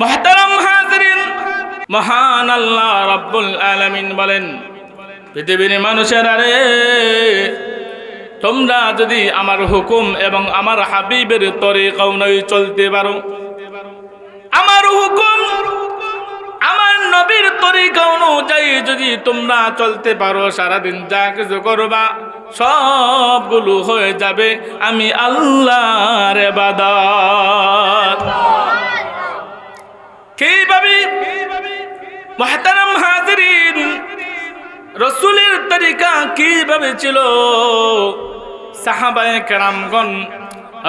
মহতারাম মহান আল্লাহ রাব্বুল আলামিন বলেন, পৃথিবীর মানুষের আরে, তোমরা যদি আমার হুকুম এবং আমার হাবিবের তরিকা অনুযায়ী চলতে পারো, আমার হুকুম, আমার নবীর তরিকা অনুযায়ী যদি তোমরা চলতে পারো, সারাদিন যা কিছু করবা, সবগুলো হয়ে যাবে, আমি আল্লাহ আল্লাহর এবাদত কীভাবে মহতারাম হাজরিন রসুলের তরিকা কীভাবে ছিল? সাহাবায়ে কেরামগণ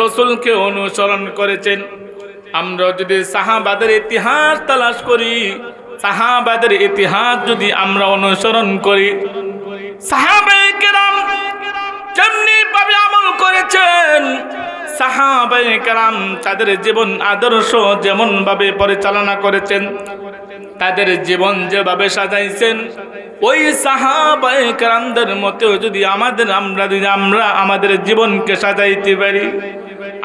রসুলকে অনুসরণ করেছেন। আমরা যদি সাহাবাদের ইতিহাস তালাশ করি, সাহাবাদের ইতিহাস যদি আমরা অনুসরণ করি, সাহাবায়ে কেরাম যেমনি ভাবে আমল করেছেন কেরাম তাদের জীবন আদর্শ যেমন ভাবে পরিচালনা করেছেন, তাদের জীবন যেভাবে সাজাইছেন, ওই সাহাবায়ে কেরামদের মতেও যদি আমাদের আমরা, যদি আমরা আমাদের জীবনকে সাজাইতে পারি,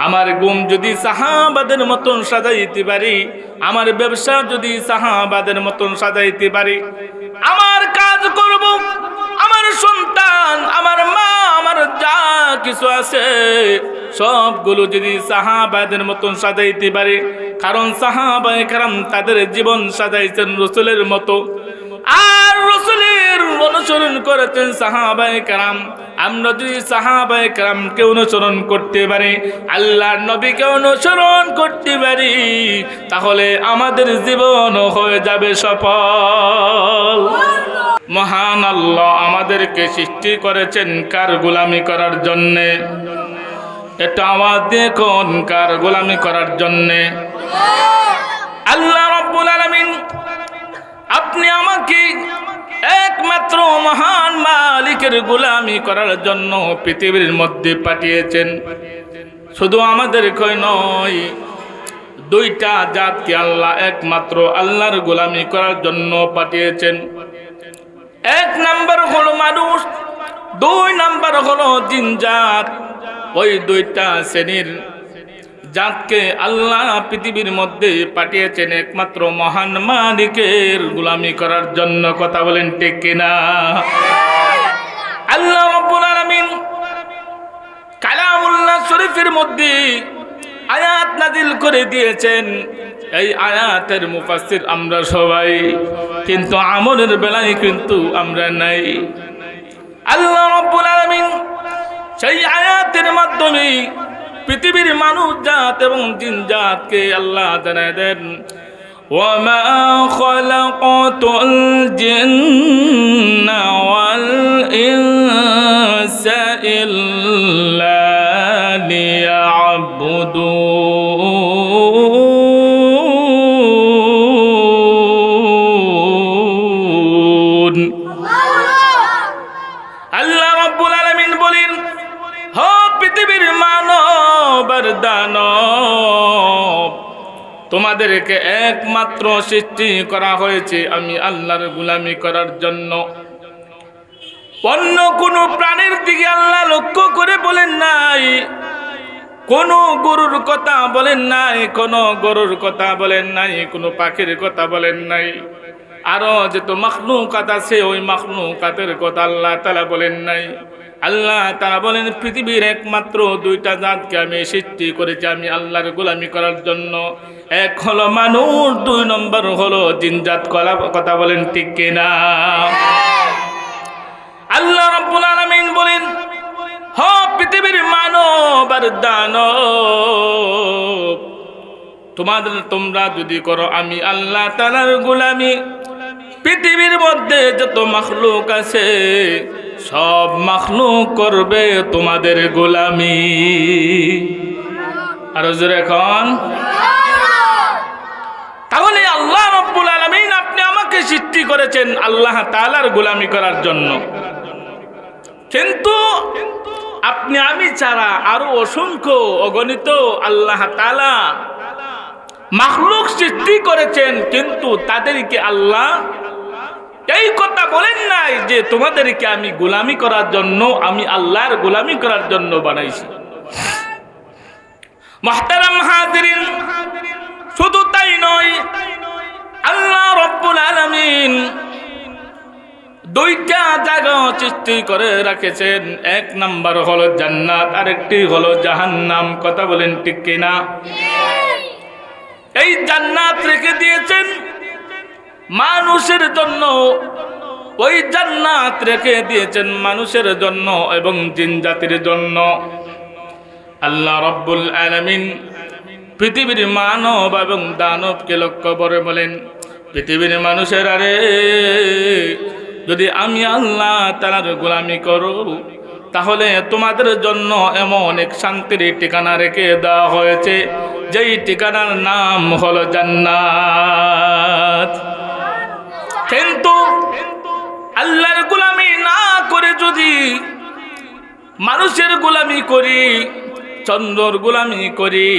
আমার গুম যদি সাহাবাদের মতন সাজাইতে পারি, আমার ব্যবসা যদি সাহাবাদের মতন সাজাইতে পারি, আমার কাজ করব। আমার সন্তান, আমার মা, আমার যা কিছু আছে, সবগুলো যদি সাহাবাদের মতন সাজাইতে পারে, কারণ সাহাবায়ে কারাম তাদের জীবন সাজাইছেন রসুলের মতো। আর রসুলের অনুসরণ করেছেন সাহাবাই কারাম আমরা যদি সাহাবায়ে কারামকে অনুসরণ করতে পারি, আল্লাহর নবীকে অনুসরণ করতে পারি, তাহলে আমাদের জীবন হয়ে যাবে সফল। মহান আল্লাহ আমাদেরকে সৃষ্টি করেছেন কার গোলামি করার জন্যে? এটা আওয়াজ দিয়ে কোন কার গোলামি করার জন্যে? আল্লাহ রব্বুল আলামিন, আপনি আমাকে একমাত্র মহান মালিকের গোলামি করার জন্য পৃথিবীর মধ্যে পাঠিয়েছেন। শুধু আমাদের নয়, দুইটা জাতকে আল্লাহ একমাত্র আল্লাহর গোলামি করার জন্য পাঠিয়েছেন। এক নাম্বার হলো মানুষ, দুই নাম্বার হলো জিনজাত ওই দুইটা শ্রেণির জাতকে আল্লাহ পৃথিবীর মধ্যে পাঠিয়েছেন একমাত্র মহান মালিকের গুলামি করার জন্য। কথা বলেন ঠিক কিনা? আল্লাহ কালামুল্লাহ শরীফের মধ্যে আয়াত নাজিল করে দিয়েছেন এই আয়াতের মুফাসসির আমরা সবাই কিন্তু আমলের বেলায় কিন্তু আমরা নাই আল্লাহ রব্বুল আলামিন সেই আয়াতের মাধ্যমে পৃথিবীর মানুষ জাত এবং জিন জাতকে আল্লাহ জানায় দেন وما خلقت الجن والإنس إلا ليعبدون আল্লাহ রব্বুল আলামিন বলেন হ পৃথিবীর মানব আর দানব তোমাদেরকে একমাত্র সৃষ্টি করা হয়েছে আমি আল্লাহর গুলামি করার জন্য অন্য কোনো প্রাণীর দিকে আল্লাহ লক্ষ্য করে বলেন নাই কোন গরুর কথা বলেন নাই, কোন গরুর কথা বলেন নাই, কোনো পাখির কথা বলেন নাই। আরও যত মখলুকাত আছে, ওই মখলুকাতের কথা আল্লাহ তালা বলেন নাই। আল্লাহ তারা বলেন, পৃথিবীর একমাত্র দুইটা জাতকে আমি সৃষ্টি করেছি, আমি আল্লাহর গোলামি করার জন্য। এক হলো মানুষ, দুই নম্বর হলো জিনজাত কলা কথা বলেন ঠিক কিনা? আল্লাহ রব্বুল আলামিন বলেন হ পৃথিবীর মানব আর দানব। তোমাদের, তোমরা যদি করো আমি আল্লাহ তালার গোলামি, পৃথিবীর মধ্যে যত মখলুক আছে, সব মখলুক করবে তোমাদের গোলামি। আরও জোরে এখন। তাহলে আল্লাহ রব্বুল আলমিন আপনি আমাকে সৃষ্টি করেছেন আল্লাহ তালার গোলামি করার জন্য। কিন্তু আপনি, আমি ছাড়া আরও অসংখ্য অগণিত আল্লাহ তালা মাহলুক সৃষ্টি করেছেন, কিন্তু তাদেরকে আল্লাহ এই কথা বলেন নাই যে তোমাদেরকে আমি গোলামি করার জন্য, আমি আল্লাহর গোলামি করার জন্য বানাইছি। শুধু তাই নয়, আল্লাহ রব্বুল আলমিন দুইটা জায়গা সৃষ্টি করে রাখেছেন। এক নাম্বার হলো জান্নাত, আরেকটি হলো জাহান্নাম। কথা বলেন ঠিক কিনা? এই জান্নাত রেখে দিয়েছেন মানুষের জন্য। ওই জান্নাত রেখে দিয়েছেন মানুষের জন্য এবং জিন জাতির জন্য। আল্লাহ রব্বুল আলামিন পৃথিবীর মানব এবং দানবকে লক্ষ্য করে বলেন, পৃথিবীর মানুষের আরে যদি আমি আল্লাহ তালার গোলামি করো, তাহলে তোমাদের জন্য এমন এক শান্তির ঠিকানা রেখে দেওয়া হয়েছে, যেই ঠিকানার নাম হলো জান্নাত। কিন্তু আল্লাহর গোলামি না করে যদি মানুষের গোলামি করি, চন্দ্রর গোলামি করি,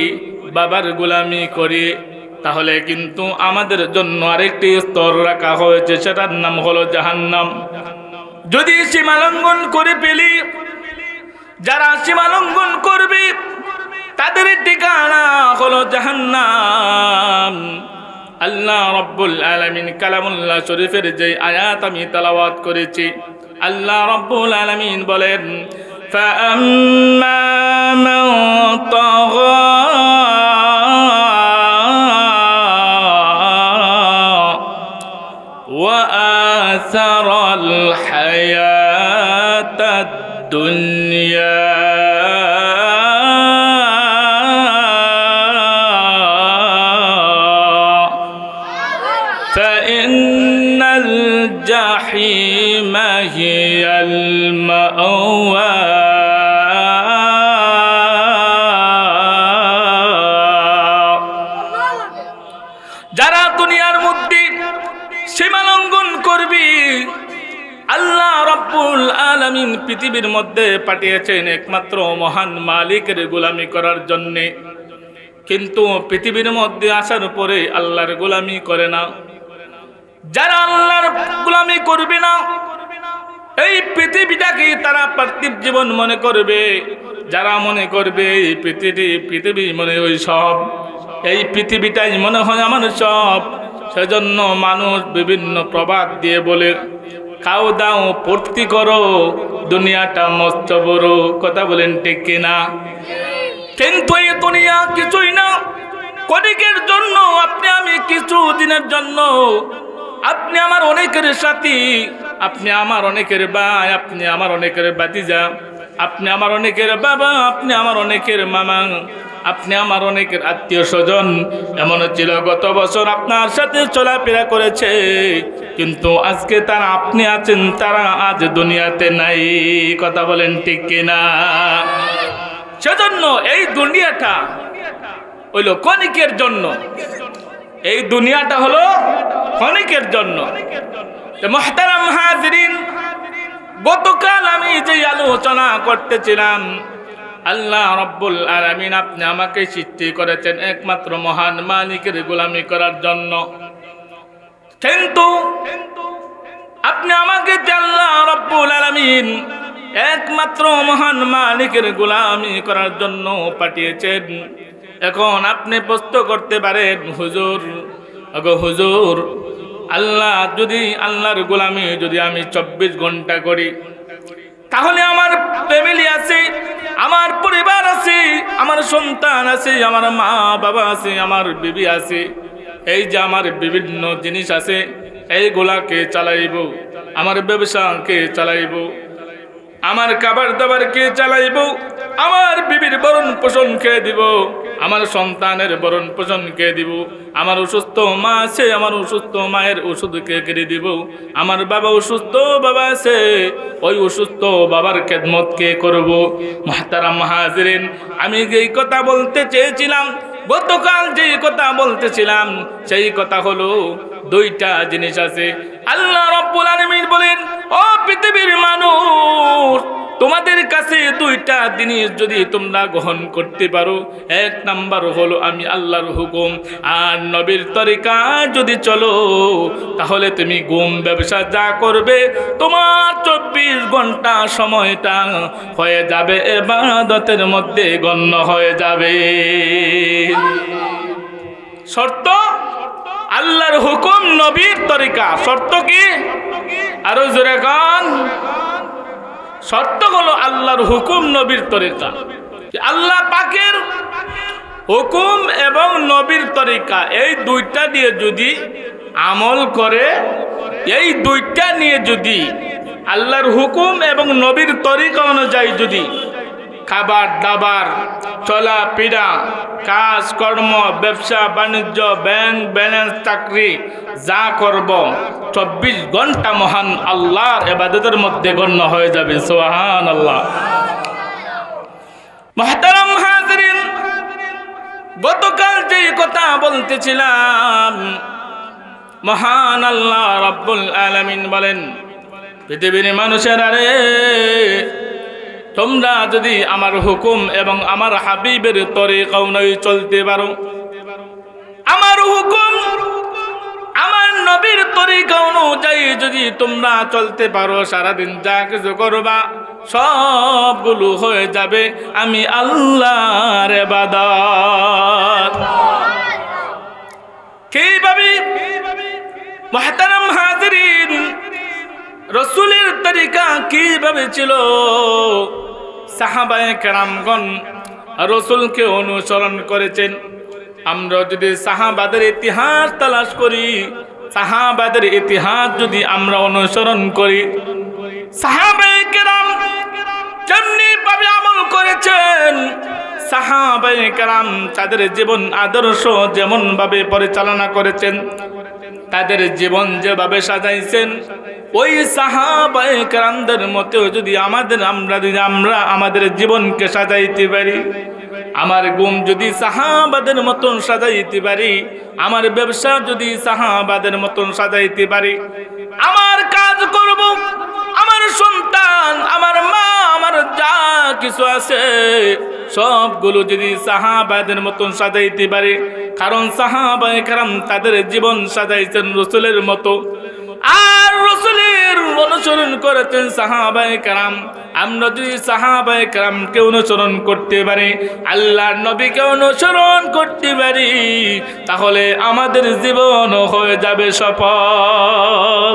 বাবার গোলামি করি তাহলে কিন্তু আমাদের জন্য আরেকটি স্তর রাখা হয়েছে সেটার নাম হলো জাহান্নাম যদি সীমালঙ্ঘন করে ফেলি যারা সীমালঙ্ঘন করবে তাদের ঠিকানা হলো জাহান্নাম আল্লাহ রব্বুল আলমিন কালামুল্লাহ শরীফের যে আয়াত আমি তালাওয়াত করেছি আল্লাহ রব্বুল আলমিন বলেন فأما من طغى الدنيا. فإن الجحيم هي المأوى. আলামিন পৃথিবীর মধ্যে পাঠিয়েছেন একমাত্র মহান মালিকের গোলামি করার জন্যে। কিন্তু পৃথিবীর মধ্যে আসার পরে আল্লাহর গোলামি করে না। যারা আল্লাহর গোলামি করবে না, এই পৃথিবীটাকে তারা পার্থিব জীবন মনে করবে। যারা মনে করবে এই পৃথিবী পৃথিবী মনে ওই সব, এই পৃথিবীটাই মনে হয় আমার সব, সেজন্য মানুষ বিভিন্ন প্রবাদ দিয়ে বলে খাও দাও পূর্তি করো, দুনিয়াটা মস্ত বড়। কথা বলেন ঠিক কিনা কিন্তু এই দুনিয়া কিছুই না। কদিকের জন্য আপনি আমি কিছু দিনের জন্য। আপনি আমার অনেকের সাথী, আপনি আমার অনেকের ভাই, আপনি আমার অনেকের বাতিজা আপনি আমার অনেকের বাবা, আপনি আমার অনেকের মামা। আপনি আমার অনেকের আত্মীয় স্বজন, এমন ছিল গত বছর আপনার সাথে চলাফেরা করেছে। কিন্তু আজকে তারা আপনি আছেন, তারা আজ দুনিয়াতে নাই। কথা বলেন ঠিক কিনা? সেজন্য এই দুনিয়াটা হইল ক্ষণিকের জন্য। এই দুনিয়াটা হলো ক্ষণিকের জন্য। মহতারাম হাজরিন, গতকাল আমি যে আলোচনা করতেছিলাম আল্লাহ রব্বুল আলামিন আপনি আমাকে সৃষ্টি করেছেন একমাত্র মহান মালিকের গোলামি করার জন্য। কিন্তু আপনি আমাকে আল্লাহ রব্বুল আলামিন একমাত্র মহান মালিকের গোলামি করার জন্য পাঠিয়েছেন। এখন আপনি প্রশ্ন করতে পারেন, হুজুর আগো হুজুর, আল্লাহ যদি, আল্লাহর গোলামি যদি আমি চব্বিশ ঘণ্টা করি তাহলে আমার ফ্যামিলি আছে, আমার পরিবার আছে, আমার সন্তান আছে, আমার মা বাবা আছে, আমার বিবি আছে। এই যে আমার বিভিন্ন জিনিস আছে, এইগুলাকে চালাইব, আমার ব্যবসাকে চালাইব, আমার খাবার দাবার কে চালাইব আমার বিবির বরণ পোষণ খেয়ে দিব? আমার সন্তানের বরণ পোষণ কে দিব? আমার অসুস্থ মা আছে, আমার অসুস্থ মায়ের ওষুধ কে কেড়ে দিব? আমার বাবা অসুস্থ বাবা আছে, ওই অসুস্থ বাবার খেদমত কে করব? মহাতারা মাহাজরেন, আমি যেই কথা বলতে চেয়েছিলাম, গতকাল যেই কথা বলতেছিলাম, সেই কথা হলো দুইটা জিনিস আছে। আল্লাহ রব্বুল আলামিন বলেন, ও পৃথিবীর মানুষ তোমাদের কাছে দুইটা জিনিস যদি তোমরা গ্রহণ করতে পারো, এক নাম্বার হলো আমি আল্লাহর হুকুম। আর নবীর তরিকা যদি চলো, তাহলে তুমি গুম ব্যবসা যা করবে, তোমার চব্বিশ ঘণ্টা সময়টা হয়ে যাবে, এবাদতের মধ্যে গণ্য হয়ে যাবে। শর্ত? আল্লাহর হুকুম নবীর তরিকা। শর্ত কি? আরও জোরে কান। শর্ত হলো আল্লাহর হুকুম নবীর তরিকা। আল্লাহ পাকের হুকুম এবং নবীর তরিকা, এই দুইটা দিয়ে যদি আমল করে, এই দুইটা নিয়ে যদি আল্লাহর হুকুম এবং নবীর তরিকা অনুযায়ী যদি খাবার, দাবার চলা পীড়া কাজ, কর্ম, ব্যবসা, বাণিজ্য ব্যাংক ব্যালেন্স চাকরি, যা করব, চব্বিশ ঘণ্টা মহান আল্লাহর এবাদতের মধ্যে গণ্য হয়ে যাবে সোহান আল্লাহ মহতারাম হাজরিন, গতকাল যে কথা বলতেছিলাম, মহান আল্লাহ রাব্বুল আলামিন বলেন, পৃথিবীর মানুষের আরে তোমরা যদি আমার হুকুম এবং আমার হাবিবের তরিকা অনুযায়ী চলতে পারো। আমার হুকুম, আমার নবীর তরিকা অনুযায়ী যদি তোমরা চলতে পারো, সারাদিন যা কিছু করবা, সবগুলো হয়ে যাবে। আমি আল্লাহর এবাদত কীভাবে? মহতারাম হাজরিন, রসুলের তরিকা কীভাবে ছিল? সাহাবায়ে কেরামগণ রসুলকে অনুসরণ করেছেন। আমরা যদি সাহাবাদের ইতিহাস তালাশ করি, সাহাবাদের ইতিহাস যদি আমরা অনুসরণ করি ভাবে আমল করেছেন কেরাম তাদের জীবন আদর্শ যেমন ভাবে পরিচালনা করেছেন। তাদের জীবন যেভাবে সাজাইছেন, ওই সাহাবায়ে কেরামদের মতেও যদি আমাদের আমরা, যদি আমরা আমাদের জীবনকে সাজাইতে পারি, আমার গুম যদি সাহাবাদের মতন সাজাইতে পারি, আমার ব্যবসা যদি সাহাবাদের মতন সাজাইতে পারি, আমার কাজ করব। সন্তান, আমার মা, আমার যা কিছু আছে, সবগুলো যদি সাহাবাদের মতন সাজাইতে পারে, কারণ সাহাবায়ে কারাম তাদের জীবন সাজাইছেন রসুলের মতো। আর রসুলের অনুসরণ করেছেন সাহাবায়ে কারাম। আমরা যদি সাহাবায়ে কারামকে অনুসরণ করতে পারি, আল্লাহর নবীকে অনুসরণ করতে পারি, তাহলে আমাদের জীবন হয়ে যাবে সফল।